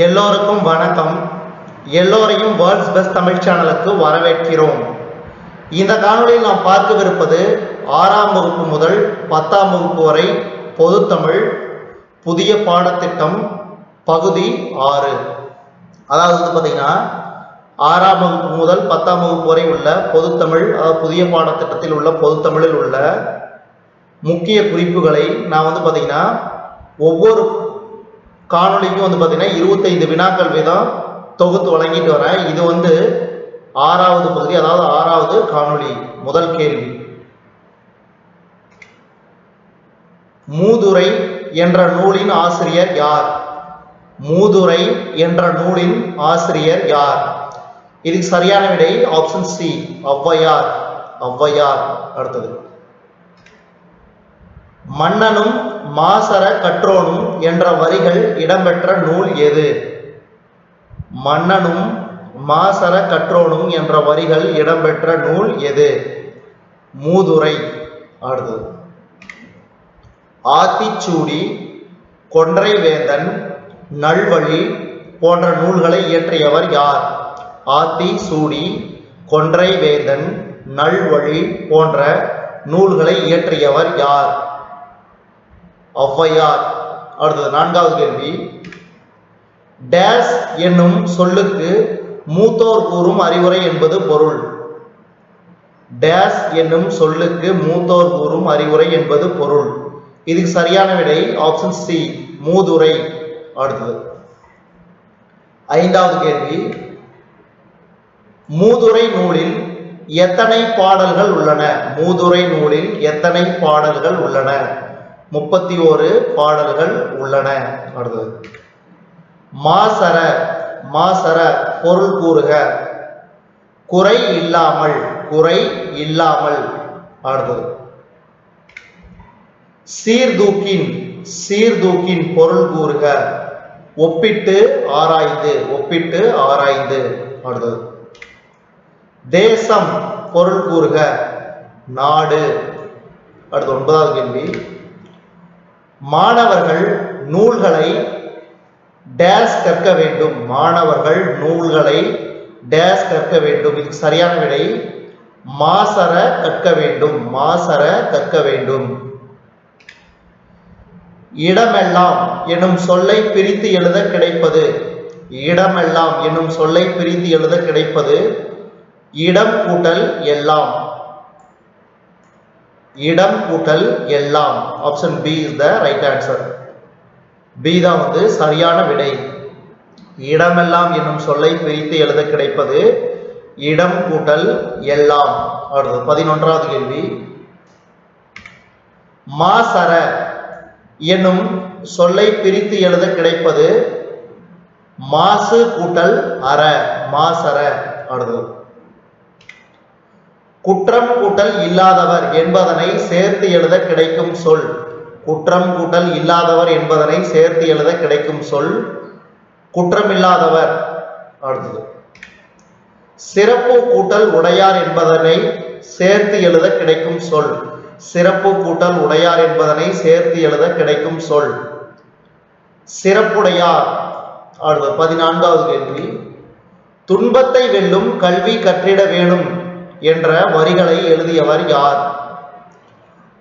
எல்லோருக்கும் வணக்கம். எல்லோரையும் வேர்ல்ட்ஸ் பெஸ்ட் தமிழ் சேனலுக்கு வரவேற்கிறோம். இந்த காணொளியில் நாம் பார்க்கவிருப்பது ஆறாம் வகுப்பு முதல் பத்தாம் வகுப்பு வரை பொதுத்தமிழ் புதிய பாடத்திட்டம் பகுதி ஆறு. அதாவது வந்து பார்த்தீங்கன்னா ஆறாம் வகுப்பு முதல் பத்தாம் வகுப்பு வரை உள்ள பொதுத்தமிழ் அதாவது புதிய பாடத்திட்டத்தில் உள்ள பொதுத்தமிழில் உள்ள முக்கிய குறிப்புகளை நான் வந்து பார்த்தீங்கன்னா ஒவ்வொரு காணொலிக்கும் வந்து பார்த்தீங்கன்னா இருபத்தைந்து வினாக்கள் வீதம் தொகுத்து வழங்கிட்டு வரேன். இது வந்து ஆறாவது பகுதி அதாவது ஆறாவது காணொளி முதல் கேள்வி. மூதுரை என்ற நூலின் ஆசிரியர் யார்? மூதுரை என்ற நூலின் ஆசிரியர் யார்? இதுக்கு சரியான விடை ஆப்ஷன் சி ஔவையார். ஔவையார் அடுத்தது. மன்னனும் மாசர கற்றோனும் என்ற வரிகள் இடம்பெற்ற நூல் எது? மன்னனும் மாசர கற்றோனும் என்ற வரிகள் இடம்பெற்ற நூல் எது? மூதுரை. அடுத்தது. ஆத்திச்சூடி கொன்றைவேந்தன் நல்வழி போன்ற நூல்களை இயற்றியவர் யார்? ஆத்தி சூடி கொன்றைவேந்தன் நல்வழி போன்ற நூல்களை இயற்றியவர் யார்? ஒளவையார் அடுத்தது நான்காவது கேள்வி. டேஸ் என்னும் சொல்லுக்கு மூத்தோர் கூறும் அறிவுரை என்பது பொருள். டேஸ் என்னும் சொல்லுக்கு மூத்தோர் கூறும் அறிவுரை என்பது பொருள். இதுக்கு சரியான விடை ஆப்ஷன் சி மூதுரை. அடுத்தது. ஐந்தாவது கேள்வி. மூதுரை நூலில் எத்தனை பாடல்கள் உள்ளன? மூதுரை நூலில் எத்தனை பாடல்கள் உள்ளன? முப்பத்தி ஓரு பாடல்கள் உள்ளன. அடுத்தது. மாசர மாசர பொருள் கூறுக. குறை இல்லாமல் குறை இல்லாமல். அடுத்தது. சீர்தூக்கின் சீர்தூக்கின் பொருள் கூறுக. ஒப்பிட்டு ஆராய்ந்து ஒப்பிட்டு ஆராய்ந்து. அடுத்தது. தேசம் பொருள் கூறுக. நாடு. அடுத்து ஒன்பதாவது கேள்வி. மாணவர்கள் நூல்களை டேஸ் கற்க வேண்டும். மாணவர்கள் நூல்களை டேஸ் கற்க வேண்டும். இதுக்கு சரியான விடை மாசர கற்க வேண்டும். மாசர கற்க வேண்டும். இடமெல்லாம் எனும் சொல்லை பிரித்து எழுத கிடைப்பது. இடமெல்லாம் எனும் சொல்லை பிரித்து எழுத கிடைப்பது. இடம் கூட்டல் எல்லாம். இடம் கூட்டல் எல்லாம். Option B is the right answer B தான் வந்து சரியான விடை. இடமெல்லாம் என்னும் சொல்லை பிரித்து எழுத கிடைப்பது இடம் கூட்டல் எல்லாம். அடுத்தது பதினொன்றாவது கேள்வி. மாசர என்னும் சொல்லை பிரித்து எழுத கிடைப்பது மாசு கூட்டல் அற. மாசர அடுத்தது குற்றம் கூட்டல் இல்லாதவர் என்பதனை சேர்த்து எழுத கிடைக்கும் சொல். குற்றம் கூட்டல் இல்லாதவர் என்பதனை சேர்த்து எழுத கிடைக்கும் சொல். குற்றமில்லாதவர் அடுத்தது. சிறப்பு கூட்டல் உடையார் என்பதனை சேர்த்து எழுத கிடைக்கும் சொல். சிறப்பு கூட்டல் உடையார் என்பதனை சேர்த்து எழுத கிடைக்கும் சொல். சிறப்புடையார். அடுத்தது பதினான்காவது கேள்வி. துன்பத்தை வெல்லும் கல்வி கற்றிட வேணும் என்ற வரிகளை எழுதியவர் யார்?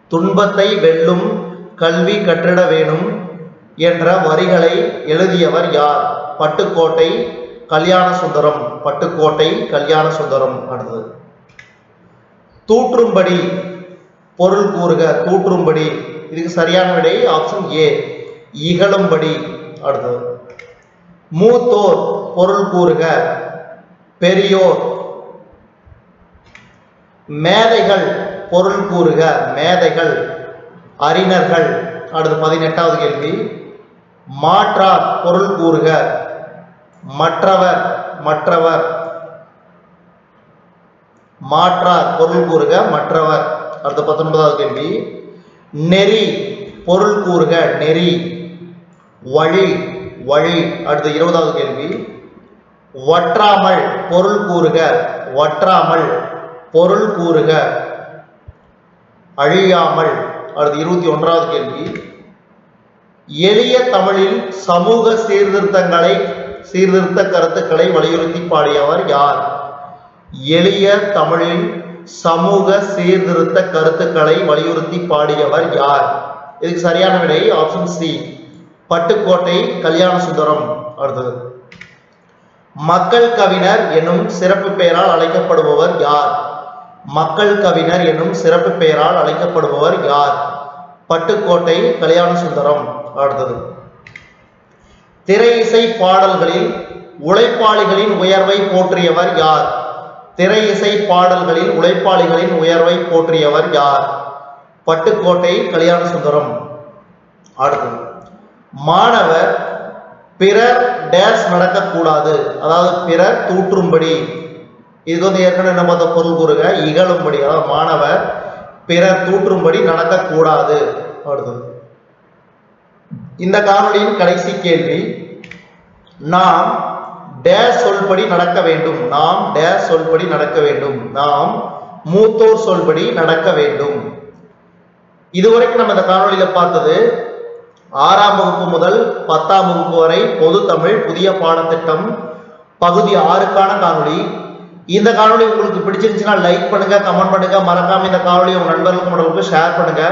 துன்பத்தை வெல்லும் கல்வி கற்றிட வேணும் என்ற வரிகளை எழுதியவர் யார்? பட்டுக்கோட்டை கல்யாண சுந்தரம் பட்டுக்கோட்டை கல்யாண சுந்தரம் அடுத்தது. தூற்றும்படி பொருள் கூறுக. தூற்றும்படி. இதுக்கு சரியான விடை ஆப்ஷன் ஏ இகழும்படி. அடுத்தது. மூத்தோர் பொருள் கூறுக. பெரியோர் மேதைகள் பொருள் கூறுக மேதைகள் அறிஞர்கள். அடுத்து பதினெட்டாவது கேள்வி. மாற்றார் பொருள் கூறுக மற்றவர் மற்றவர். மாற்றார் பொருள் கூறுக மற்றவர். அடுத்து பத்தொன்பதாவது கேள்வி. நெறி பொருள் கூறுக நெறி. வழி வழி. அடுத்து இருபதாவது கேள்வி. வற்றாமல் பொருள் கூறுக வற்றாமல் பொருள் கூறுக. அழியாமல். அடுத்து இருபத்தி ஒன்றாவது கேள்வி. எளிய தமிழில் சமூக சீர்திருத்தங்களை சீர்திருத்த கருத்துக்களை வலியுறுத்தி பாடியவர் யார்? எளிய தமிழில் சமூக சீர்திருத்த கருத்துக்களை வலியுறுத்தி பாடியவர் யார்? இதுக்கு சரியான விடை ஆப்ஷன் சி பட்டுக்கோட்டை கல்யாண சுந்தரம் அடுத்தது. மக்கள் கவிஞர் எனும் சிறப்பு பெயரால் அழைக்கப்படுபவர் யார்? மக்கள் கவிஞர் எனும் சிறப்பு பெயரால் அழைக்கப்படுபவர் யார்? பட்டுக்கோட்டை கல்யாண சுந்தரம் அடுத்தது. திரை இசை பாடல்களில் உழைப்பாளிகளின் உயர்வை போற்றியவர் யார்? திரை இசை பாடல்களில் உழைப்பாளிகளின் உயர்வை போற்றியவர் யார்? பட்டுக்கோட்டை கல்யாண சுந்தரம் அடுத்தது. மாணவர் பிறர் டேஸ் நடக்கக்கூடாது. அதாவது பிறர் தூற்றும்படி. இது வந்து ஏற்கனவே நம்ம அந்த பொருள் கூறுக இகழும்படி அதாவது மாணவர் பிறர் தூற்றும்படி நடக்கக்கூடாது. அடுத்தது. இந்த காணொளியின் கடைசி கேள்வி நாம் டேஸ் சொல்படி நடக்க வேண்டும். நாம் டேஸ் சொல்படி நடக்க வேண்டும். நாம் மூத்தோர் சொல்படி நடக்க வேண்டும். இதுவரைக்கும் நம்ம இந்த காணொலியில பார்த்தது ஆறாம் வகுப்பு முதல் பத்தாம் வகுப்பு வரை பொது தமிழ் புதிய பாடத்திட்டம் பகுதி ஆறுக்கான காணொளி. இந்த காணொளி உங்களுக்கு பிடிச்சிருந்துச்சுன்னா லைக் பண்ணுங்க கமெண்ட் பண்ணுங்க. மறக்காம இந்த காணொலி உங்க நண்பர்களுக்கு மற்றவங்களுக்கு ஷேர் பண்ணுங்க.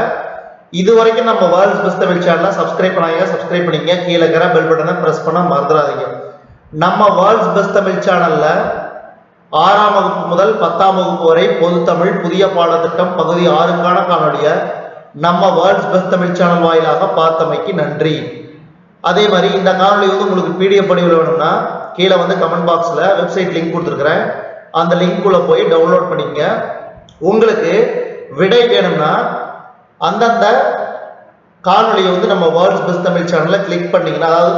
இது வரைக்கும் நம்ம வேர்ல்ட்ஸ் பெஸ்ட் தமிழ் சேனலை சப்ஸ்கிரைப் பண்ணாங்க சப்ஸ்கிரைப் பண்ணிங்க கீழே இருக்கிற பெல் பட்டனை பிரஸ் பண்ண மறந்துடாதீங்க. நம்ம வேர்ல்ட்ஸ் பெஸ்ட் தமிழ் சேனல்ல ஆறாம் வகுப்பு முதல் பத்தாம் வகுப்பு வரை பொது தமிழ் புதிய பாடத்திட்டம் பகுதி ஆறுக்கான காணொளியை நம்ம வேர்ல்ட்ஸ் பெஸ்ட் தமிழ் சேனல் வாயிலாக பார்த்தமைக்கு நன்றி. அதே மாதிரி இந்த காணொலி வந்து உங்களுக்கு பிடிஎஃப் படிவில் வேணும்னா கீழே வந்து கமெண்ட் பாக்ஸில் வெப்சைட் லிங்க் கொடுத்துருக்குறேன். அந்த லிங்க்குள்ளே போய் டவுன்லோட் பண்ணிக்கங்க. உங்களுக்கு விடை வேணும்னா அந்தந்த காணொலியை வந்து நம்ம வேர்ல்ட்ஸ் பெஸ்ட் தமிழ் சேனலில் கிளிக் பண்ணீங்கன்னா அதாவது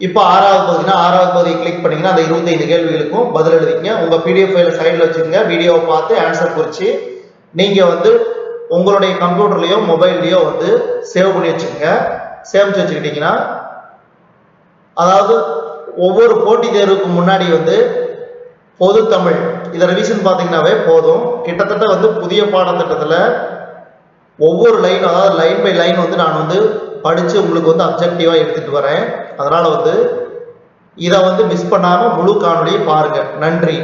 இப்போ ஆறாவது பகுதினா ஆறாவது பகுதியை கிளிக் பண்ணீங்கன்னா அந்த இருபத்தைந்து கேள்விகளுக்கும் பதில் எழுதிக்கங்க. உங்கள் பிடிஎஃப் ஃபைல சைடில் வச்சுக்கோங்க. வீடியோவை பார்த்து ஆன்சர் குறித்து நீங்கள் வந்து உங்களுடைய கம்ப்யூட்டர்லேயோ மொபைல்லையோ வந்து சேவ் பண்ணி வச்சுக்கோங்க. சேமிச்சு வச்சுக்கிட்டீங்கன்னா அதாவது ஒவ்வொரு போட்டித் தேர்வுக்கு முன்னாடி வந்து பொது தமிழ். இதை ரிவிஷன் பார்த்தீங்கன்னாவே போதும். கிட்டத்தட்ட வந்து புதிய பாடத்திட்டத்தில் ஒவ்வொரு லைன் அதாவது லைன் பை லைன் வந்து நான் வந்து படித்து உங்களுக்கு வந்து அப்ஜெக்டிவாக எடுத்துகிட்டு வரேன். அதனால் வந்து இதை வந்து மிஸ் பண்ணாமல் முழு காணொலியை பாருங்கள் நன்றி.